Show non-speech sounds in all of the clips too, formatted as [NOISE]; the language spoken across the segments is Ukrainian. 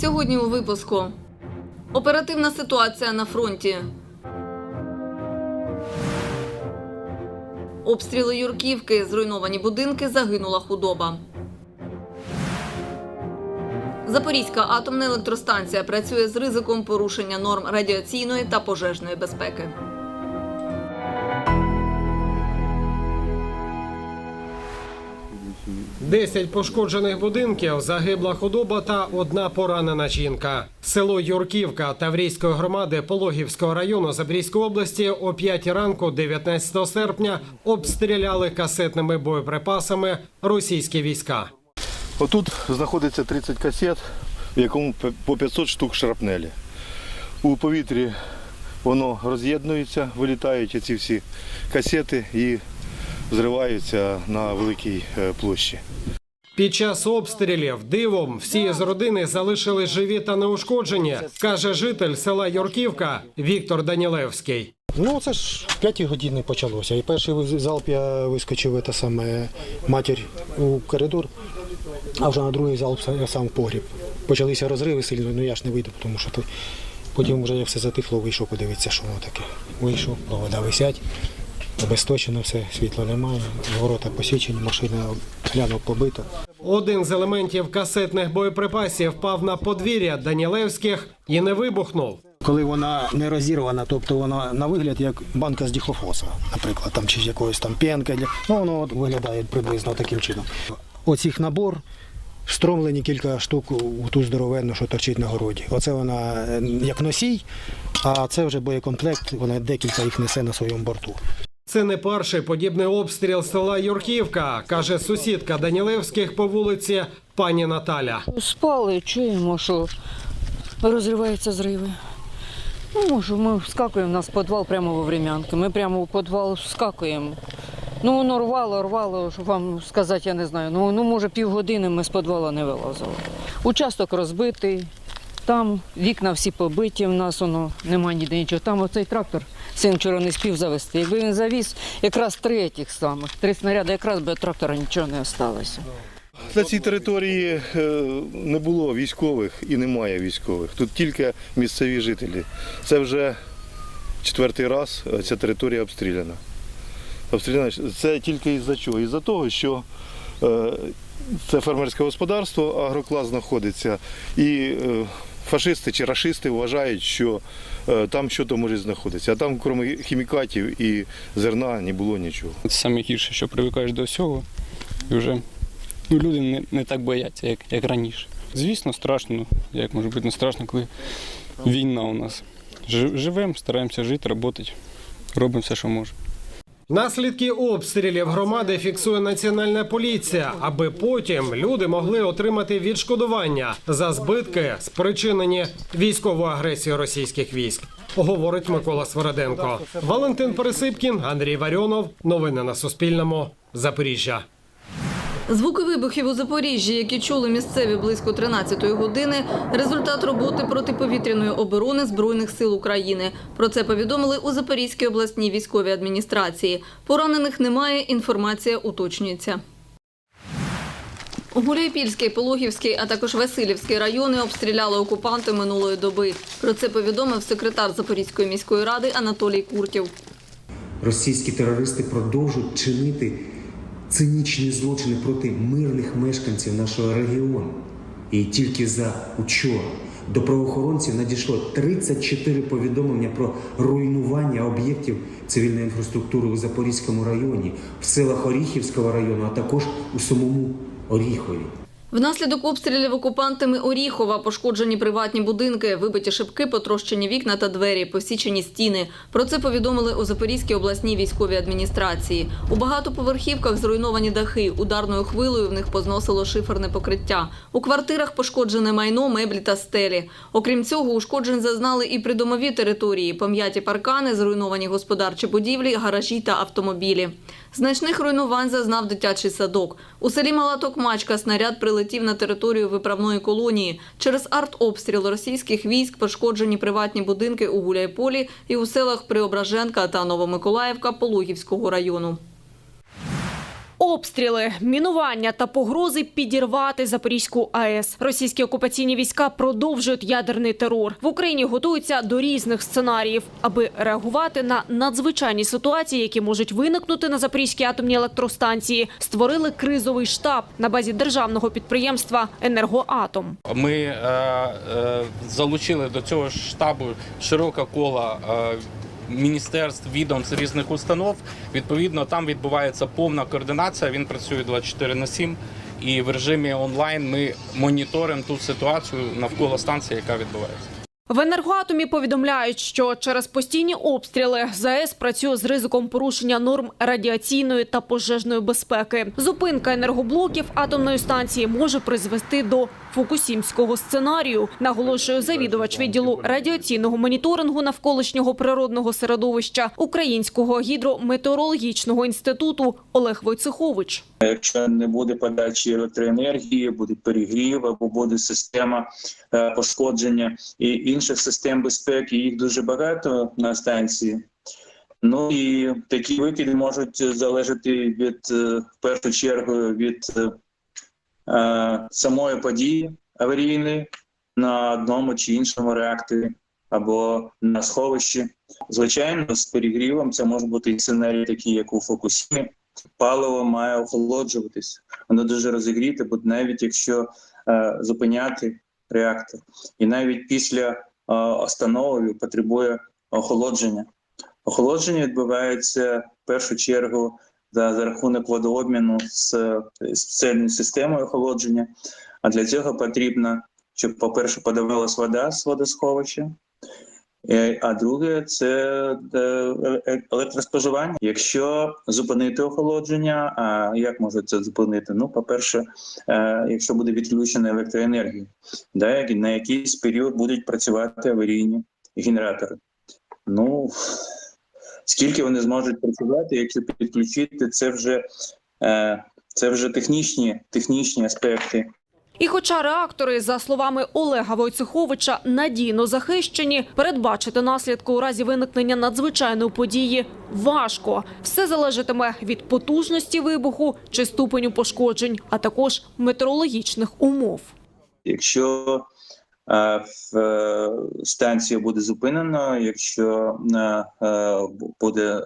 Сьогодні у випуску. Оперативна ситуація на фронті. Обстріли Юрківки, зруйновані будинки, загинула худоба. Запорізька атомна електростанція працює з ризиком порушення норм радіаційної та пожежної безпеки. Десять пошкоджених будинків, загибла худоба та одна поранена жінка. Село Юрківка Таврійської громади Пологівського району Запорізької області о 5 ранку, 19 серпня, обстріляли касетними боєприпасами російські війська. Отут знаходиться 30 касет, в якому по 500 штук шрапнелі. У повітрі воно роз'єднується, вилітають ці всі касети і взриваються на великій е, площі. Під час обстрілів дивом всі з родини залишили живі та неушкоджені, каже житель села Юрківка Віктор Данілевський. Ну, це ж в п'ятій годині почалося. І перший залп я вискочив це саме матір у коридор, а вже на другий залп я сам в погріб. Почалися розриви сильно, ну я ж не вийду, тому що то- потім вже як все затихло, вийшов подивитися, що воно таке. Вийшов, провода висять, обесточено все, світла немає, ворота посічені, машина глянув побита. Один з елементів касетних боєприпасів впав на подвір'я Данілевських і не вибухнув. Коли вона не розірвана, тобто вона на вигляд як банка з діхлофоса, наприклад, там чи з якоїсь там п'янки. Ну, воно от виглядає приблизно таким чином. Оцих набор встромлені кілька штук у ту здоровенну, що торчить на городі. Оце вона е, як носій, а це вже боєкомплект, вона декілька їх несе на своєму борту. Це не перший подібний обстріл села Юрківка, каже сусідка Данілевських по вулиці пані Наталя. Спали, чуємо, що розриваються зриви. Ну, може, ми вскакуємо, у нас підвал прямо во врем'янки. Ми прямо у підвал вскакуємо. Ну, воно рвало, рвало, щоб вам сказати, я не знаю. Ну, ну може, півгодини ми з підвала не вилазили. Участок розбитий, там вікна всі побиті, в нас воно немає ніде нічого. Там оцей трактор син вчора не спів завести. Якби він завіз якраз три тих самих, три снаряди, якраз би трактора нічого не залишилося. На цій території е, не було військових і немає військових. Тут тільки місцеві жителі. Це вже четвертий раз е, ця територія обстріляна. Обстріляна це тільки із-за чого? Із-за того, що е, це фермерське господарство, агроклас знаходиться, і фашисти чи рашисти вважають, що е, там щось може знаходитися. А там, крім хімікатів і зерна, не було нічого. Це саме гірше, що привикаєш до всього, і вже ну, люди не, не так бояться, як, як раніше. Звісно, страшно. Як може бути не страшно, коли війна у нас. Живемо, стараємося жити, працювати, робимо все, що можемо. Наслідки обстрілів громади фіксує національна поліція, аби потім люди могли отримати відшкодування за збитки, спричинені військовою агресією російських військ. Говорить Микола Свороденко. Валентин Пересипкін, Андрій Варіонов. Новини на Суспільному. Запоріжжя. Звуки вибухів у Запоріжжі, які чули місцеві близько 13-ї години, результат роботи протиповітряної оборони Збройних сил України. Про це повідомили у Запорізькій обласній військовій адміністрації. Поранених немає, інформація уточнюється. Гуляйпільський, Пологівський, а також Васильівський райони обстріляли окупанти минулої доби. Про це повідомив секретар Запорізької міської ради Анатолій Куртів. Російські терористи продовжують чинити цинічні злочини проти мирних мешканців нашого регіону. І тільки за учора до правоохоронців надійшло 34 повідомлення про руйнування об'єктів цивільної інфраструктури у Запорізькому районі, в селах Оріхівського району, а також у самому Оріхові. Внаслідок обстрілів окупантами Оріхова пошкоджені приватні будинки, вибиті шибки, потрощені вікна та двері, посічені стіни. Про це повідомили у Запорізькій обласній військовій адміністрації. У багатоповерхівках зруйновані дахи. Ударною хвилею в них позносило шиферне покриття. У квартирах пошкоджене майно, меблі та стелі. Окрім цього, ушкоджень зазнали і придомові території, пом'яті паркани, зруйновані господарчі будівлі, гаражі та автомобілі. Значних руйнувань зазнав дитячий садок. У селі Мала Токмачка снаряд прилетів на територію виправної колонії. Через артобстріл російських військ пошкоджені приватні будинки у Гуляйполі і у селах Преображенка та Новомиколаївка Пологівського району. Обстріли, мінування та погрози підірвати Запорізьку АЕС. Російські окупаційні війська продовжують ядерний терор. В Україні готуються до різних сценаріїв, аби реагувати на надзвичайні ситуації, які можуть виникнути на Запорізькій атомній електростанції. Створили кризовий штаб на базі державного підприємства Енергоатом. Ми е, е, залучили до цього штабу широке коло е, міністерств, відомств різних установ. Відповідно, там відбувається повна координація. Він працює 24 на 7. І в режимі онлайн ми моніторимо ту ситуацію навколо станції, яка відбувається. В енергоатомі повідомляють, що через постійні обстріли ЗАЕС працює з ризиком порушення норм радіаційної та пожежної безпеки. Зупинка енергоблоків атомної станції може призвести до фукусімського сценарію, наголошує завідувач відділу радіаційного моніторингу навколишнього природного середовища Українського гідрометеорологічного інституту Олег Войцехович. Якщо не буде подачі електроенергії, буде перегрів або буде система е, пошкодження і інших систем безпеки, їх дуже багато на станції. Ну і такі викиди можуть залежати від е, в першу чергу від е, самої події аварійної на одному чи іншому реакторі або на сховищі. Звичайно, з перегрівом це може бути і сценарій, такий, як у Фокусімі. Паливо має охолоджуватись. Воно дуже розігріте, бо навіть якщо е, зупиняти реактор, і навіть після е, останови потребує охолодження. Охолодження відбувається в першу чергу за, за рахунок водообміну з спеціальною системою охолодження. А для цього потрібно, щоб, по-перше, подавалась вода з водосховища. Е, А друге це е, е, електроспоживання. Якщо зупинити охолодження, а як може це зупинити? Ну, по-перше, якщо буде відключена електроенергія, да, на якийсь період будуть працювати аварійні генератори. Ну скільки вони зможуть працювати, якщо підключити, це вже, е, це вже технічні, технічні аспекти. І хоча реактори, за словами Олега Войцеховича, надійно захищені, передбачити наслідки у разі виникнення надзвичайної події важко. Все залежатиме від потужності вибуху чи ступеню пошкоджень, а також метеорологічних умов. Якщо е, е, станція буде зупинена, якщо е, буде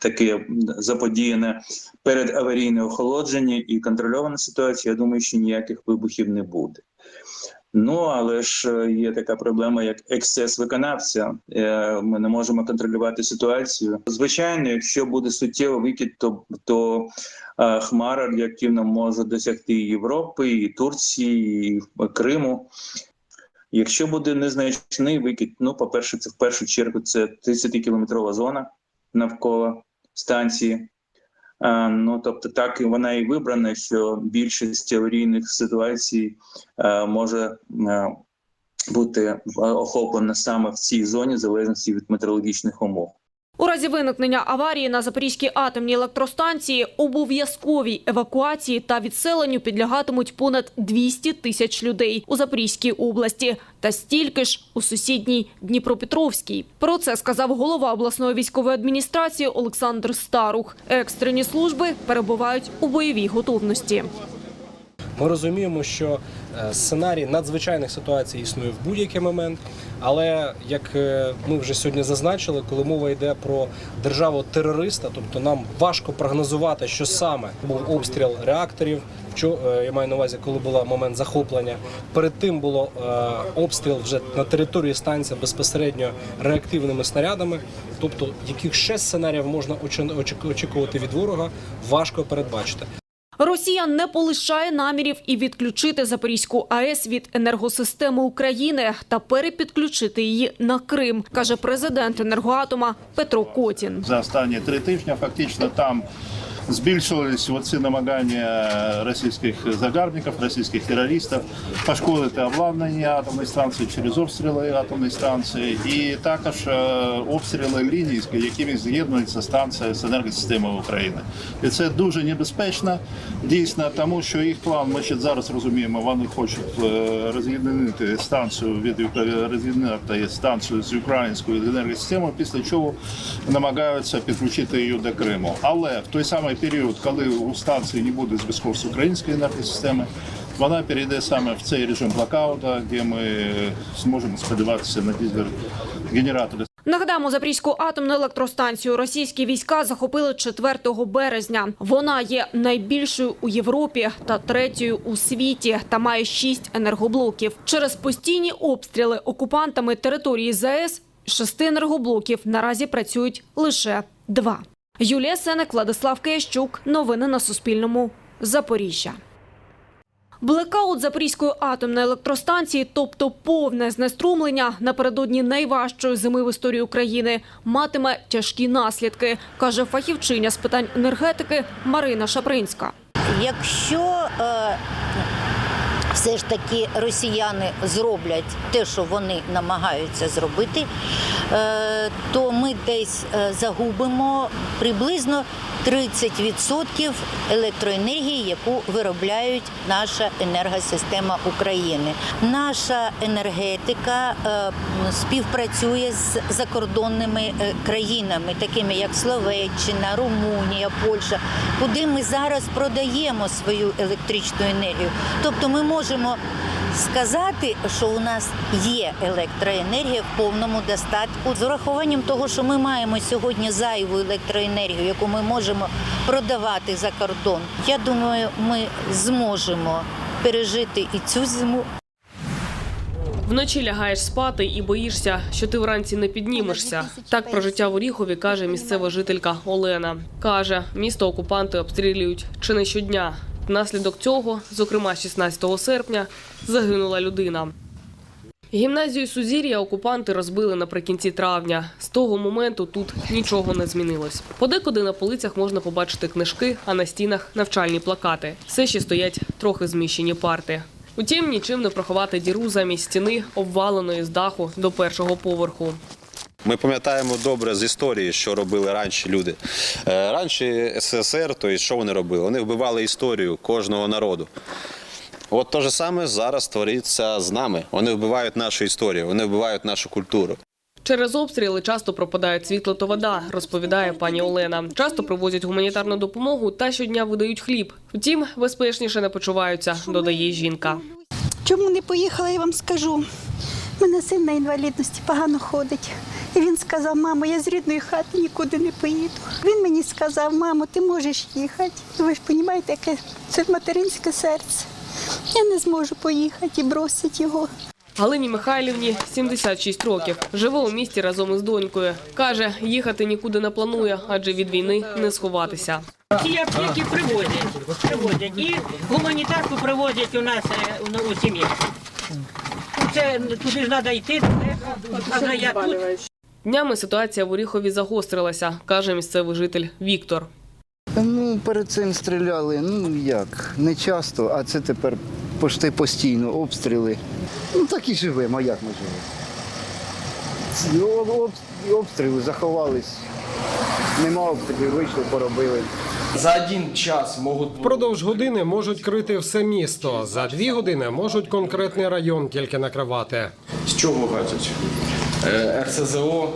таке заподіяне передаварійне охолодження і контрольована ситуація, я думаю, що ніяких вибухів не буде. Ну, але ж е, є така проблема, як ексцес виконавця. Е, Ми не можемо контролювати ситуацію. Звичайно, якщо буде суттєвий викид, то, то е, хмара радіоактивна може досягти Європи, і Турції, і Криму. Якщо буде незначний викид, ну, по-перше, це в першу чергу це 30-кілометрова зона навколо станції. Е, Ну, тобто, так і вона і вибрана, що більшість аварійних ситуацій е, може е, бути охоплена саме в цій зоні, залежності від метеорологічних умов. У разі виникнення аварії на Запорізькій атомній електростанції обов'язковій евакуації та відселенню підлягатимуть понад 200 тисяч людей у Запорізькій області та стільки ж у сусідній Дніпропетровській. Про це сказав голова обласної військової адміністрації Олександр Старух. Екстрені служби перебувають у бойовій готовності. Ми розуміємо, що сценарій надзвичайних ситуацій існує в будь-який момент. Але як е, ми вже сьогодні зазначили, коли мова йде про державу терориста, тобто нам важко прогнозувати, що саме був обстріл реакторів. Що е, я маю на увазі, коли був момент захоплення. Перед тим було е, обстріл вже на території станції безпосередньо реактивними снарядами. Тобто, яких ще сценаріїв можна очі- очі- очікувати від ворога, важко передбачити. Росія не полишає намірів і відключити Запорізьку АЕС від енергосистеми України та перепідключити її на Крим, каже президент енергоатома Петро Котін. За останні три тижні фактично там збільшились оці намагання російських загарбників, російських терористів пошкодити обладнання атомної станції через обстріли атомної станції, і також е, обстріли ліній, з якими з'єднується станція з енергосистемою України. І це дуже небезпечно, дійсно, тому що їх план, ми ще зараз розуміємо, вони хочуть е, роз'єднати станцію від роз'єднати станцію з українською енергосистемою, після чого намагаються підключити її до Криму. Але в той самий саме період, коли у станції не буде зв'язку з українською енергосистемою, вона перейде саме в цей режим блокаута, де ми зможемо сподіватися на генератори Нагадаємо, Запорізьку атомну електростанцію російські війська захопили 4 березня. Вона є найбільшою у Європі та третьою у світі та має шість енергоблоків. Через постійні обстріли окупантами території ЗАЕС шести енергоблоків наразі працюють лише два. Юлія Сенек, Владислав Киящук. Новини на Суспільному. Запоріжжя. Блекаут Запорізької атомної електростанції, тобто повне знеструмлення напередодні найважчої зими в історії України, матиме тяжкі наслідки, каже фахівчиня з питань енергетики Марина Шапринська. Якщо е, все ж таки росіяни зроблять те, що вони намагаються зробити, е, то ми десь е, загубимо приблизно 30% електроенергії, яку виробляють наша енергосистема України. Наша енергетика е, співпрацює з закордонними країнами, такими як Словаччина, Румунія, Польща, куди ми зараз продаємо свою електричну енергію. Тобто ми можемо сказати, що у нас є електроенергія в повному достатку з урахуванням того, що ми маємо сьогодні зайву електроенергію, яку ми можемо продавати за кордон. Я думаю, ми зможемо пережити і цю зиму, Вночі лягаєш спати і боїшся, що ти вранці не піднімешся. Так про життя в Оріхові каже місцева жителька Олена. Каже, місто окупанти обстрілюють чи не щодня. Внаслідок цього, зокрема 16 серпня, загинула людина. Гімназію Сузір'я окупанти розбили наприкінці травня. З того моменту тут нічого не змінилось. Подекуди на полицях можна побачити книжки, а на стінах навчальні плакати. Все ще стоять трохи зміщені парти. Утім, нічим не проховати діру замість стіни, обваленої з даху до першого поверху. Ми пам'ятаємо добре з історії, що робили раніше люди. Е, Раніше СССР, то що вони робили? Вони вбивали історію кожного народу. От те ж саме зараз твориться з нами. Вони вбивають нашу історію, вони вбивають нашу культуру. Через обстріли часто пропадають світло та вода, розповідає пані Олена. Часто привозять гуманітарну допомогу та щодня видають хліб. Втім, безпечніше не почуваються, додає жінка. Чому не поїхала, я вам скажу. У мене син на інвалідності погано ходить. І він сказав, мамо, я з рідної хати нікуди не поїду. Він мені сказав, мамо, ти можеш їхати. Ви ж розумієте, яке це материнське серце. Я не зможу поїхати і бросити його. Галині Михайлівні 76 років. Живе у місті разом із донькою. Каже, їхати нікуди не планує, адже від війни не сховатися. Ці аптеки привозять, привозять. І гуманітарку привозять у нас е, у, у сім'ї. Це туди ж треба йти, а я тут. Днями ситуація в Оріхові загострилася, каже місцевий житель Віктор. Ну, перед цим стріляли, ну як, не часто, а це тепер почти постійно обстріли. Ну так і живемо, а як ми живемо? Об- об- Обстріли заховались. Нема обстрілів, вийшли, поробили. За один час можуть Впродовж години можуть крити все місто. За дві години можуть конкретний район тільки накривати. з чого гатять? Е, РСЗО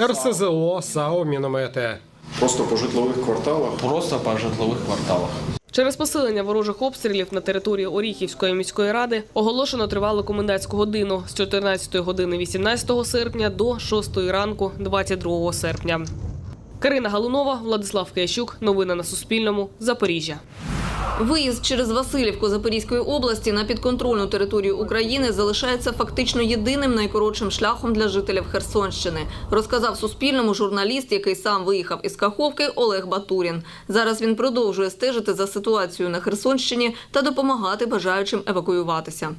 РСЗО, САО, міномети. просто по житлових кварталах. Просто по житлових кварталах. Через посилення ворожих обстрілів на території Оріхівської міської ради оголошено тривалу комендантську годину з 14 години 18 серпня до 6 ранку 22 серпня. Карина Галунова, Владислав Киящук. Новини на Суспільному. Запоріжжя. Виїзд через Васильівку Запорізької області на підконтрольну територію України залишається фактично єдиним найкоротшим шляхом для жителів Херсонщини, розказав Суспільному журналіст, який сам виїхав із Каховки Олег Батурін. Зараз він продовжує стежити за ситуацією на Херсонщині та допомагати бажаючим евакуюватися.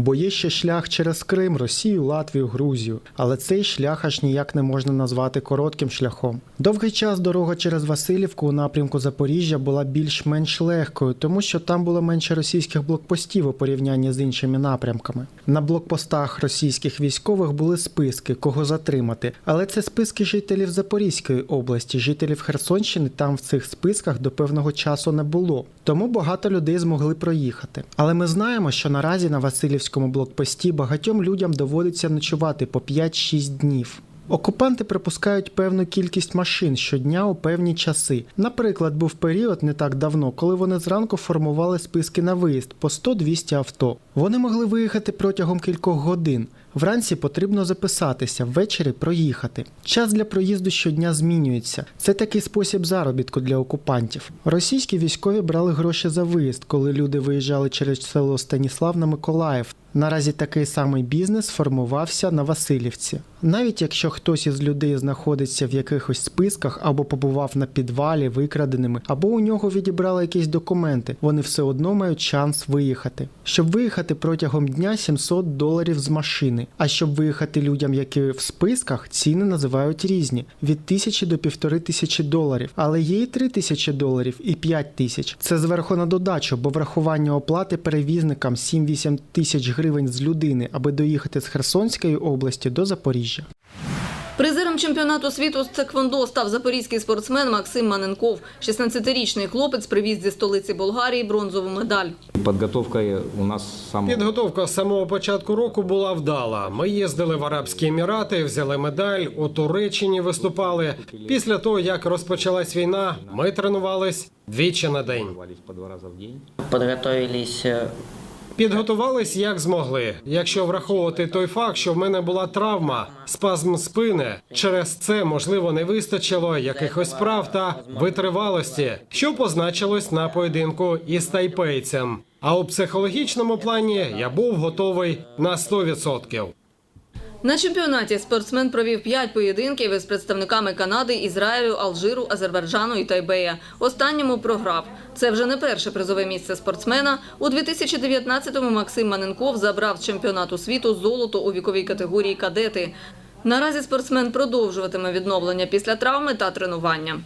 Бо є ще шлях через Крим, Росію, Латвію, Грузію. Але цей шлях аж ніяк не можна назвати коротким шляхом. Довгий час дорога через Васильівку у напрямку Запоріжжя була більш-менш легкою, тому що там було менше російських блокпостів у порівнянні з іншими напрямками. На блокпостах російських військових були списки, кого затримати. Але це списки жителів Запорізької області, жителів Херсонщини там в цих списках до певного часу не було. Тому багато людей змогли проїхати. Але ми знаємо, що наразі на Васильівському блокпості багатьом людям доводиться ночувати по 5-6 днів. Окупанти припускають певну кількість машин щодня у певні часи. Наприклад, був період не так давно, коли вони зранку формували списки на виїзд по 100-200 авто. Вони могли виїхати протягом кількох годин. Вранці потрібно записатися, ввечері проїхати. Час для проїзду щодня змінюється. Це такий спосіб заробітку для окупантів. Російські військові брали гроші за виїзд, коли люди виїжджали через село Станіслав на Миколаїв. Наразі такий самий бізнес формувався на Васильівці. Навіть якщо хтось із людей знаходиться в якихось списках або побував на підвалі викраденими, або у нього відібрали якісь документи, вони все одно мають шанс виїхати. Щоб виїхати протягом дня 700 доларів з машини. А щоб виїхати людям, які в списках, ціни називають різні від тисячі до півтори тисячі доларів. Але є і три тисячі доларів, і п'ять тисяч. Це зверху на додачу, бо врахування оплати перевізникам 7-8 тисяч гривень з людини, аби доїхати з Херсонської області до Запоріжжя. Призером чемпіонату світу з цеквондо став запорізький спортсмен Максим Маненков. 16-річний хлопець привіз зі столиці Болгарії бронзову медаль. Подготовка у нас сам... Підготовка з самого початку року була вдала. Ми їздили в Арабські Емірати, взяли медаль, у Туреччині виступали. Після того, як розпочалась війна, ми тренувались двічі на день. по Підготувались як змогли. Якщо враховувати той факт, що в мене була травма, спазм спини, через це можливо не вистачило якихось прав та витривалості, що позначилось на поєдинку із тайпейцем. А у психологічному плані я був готовий на 100%. На чемпіонаті спортсмен провів п'ять поєдинків із представниками Канади, Ізраїлю, Алжиру, Азербайджану і Тайбея. Останньому програв. Це вже не перше призове місце спортсмена. У 2019-му Максим Маненков забрав з чемпіонату світу золото у віковій категорії кадети. Наразі спортсмен продовжуватиме відновлення після травми та тренування.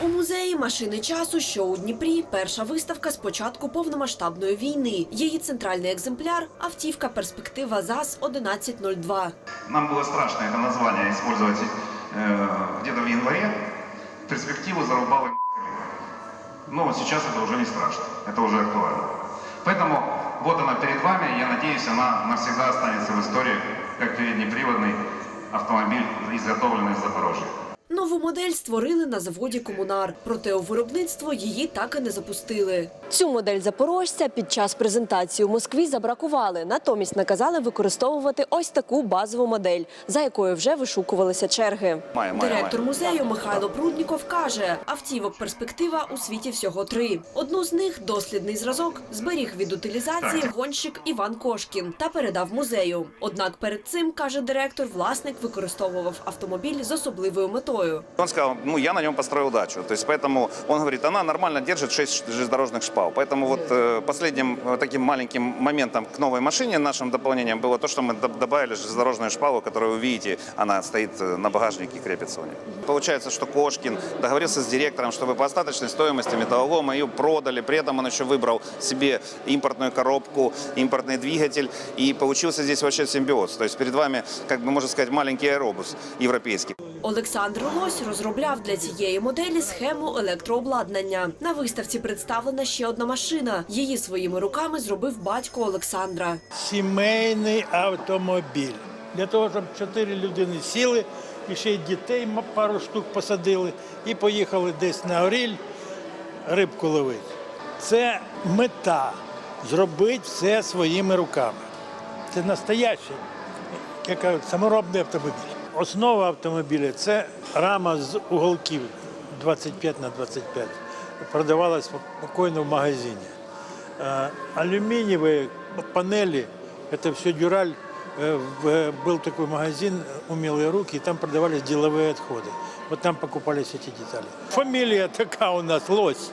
У музеї машини часу, що у Дніпрі, перша виставка з початку повномасштабної війни. Її центральний екземпляр автівка перспектива ЗАЗ 1102. Нам было страшно это название использовать э, где-то в январе. Перспективу зарубало Но сейчас это уже не страшно, это уже актуально. Поэтому вот она перед вами, я надеюсь, она навсегда останется в истории как переднеприводный автомобиль, изготовленный в Запорожье. Нову модель створили на заводі Комунар, проте у виробництво її так і не запустили. Цю модель запорожця під час презентації у Москві забракували. Натомість наказали використовувати ось таку базову модель, за якою вже вишукувалися черги. Директор музею Михайло Прудніков каже, автівок перспектива у світі всього три. Одну з них дослідний зразок зберіг від утилізації гонщик Іван Кошкін та передав музею. Однак перед цим каже директор, власник використовував автомобіль з особливою метою. Он сказал, ну я на нем построил дачу. То есть поэтому он говорит, она нормально держит 6 железнодорожных шпал. Поэтому вот э, последним э, таким маленьким моментом к новой машине, нашим дополнением было то, что мы доб- добавили железнодорожную шпалу, которую вы видите, она стоит э, на багажнике и крепится у нее. Получается, что Кошкин договорился с директором, чтобы по остаточной стоимости металлолома ее продали. При этом он еще выбрал себе импортную коробку, импортный двигатель. И получился здесь вообще симбиоз. То есть перед вами, как бы можно сказать, маленький аэробус европейский. Олександр Лось розробляв для цієї моделі схему електрообладнання. На виставці представлена ще одна машина. Її своїми руками зробив батько Олександра. сімейний автомобіль. Для того, щоб чотири людини сіли, і ще й дітей пару штук посадили і поїхали десь на Оріль рибку ловити. Це мета зробити все своїми руками. Це настоящий, як кажуть, саморобний автомобіль Основа автомобіля це рама з уголків 25 на 25. Продавалась спокійно в магазині. Э, Алюминиевые панели, это все дюраль. Э, в- Был такой магазин «Умелые руки», и там продавались деловые отходы. Вот там покупались эти детали. Фамилия такая у нас Лось.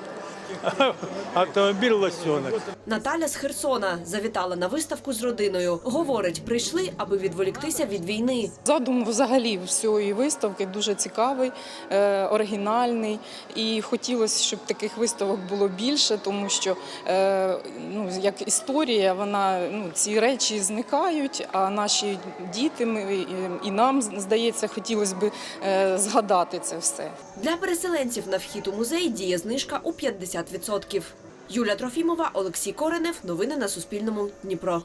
[LAUGHS] Автомобіль лосьонок. Наталя з Херсона завітала на виставку з родиною. Говорить, прийшли, аби відволіктися від війни. Задум взагалі всієї виставки дуже цікавий, е, оригінальний. І хотілося, щоб таких виставок було більше, тому що е, ну, як історія, вона ну, ці речі зникають, а наші діти ми, і, нам здається, хотілося б е, згадати це все. Для переселенців на вхід у музей діє знижка у 50%. Юля Трофімова, Олексій Коренев. Новини на Суспільному. Дніпро.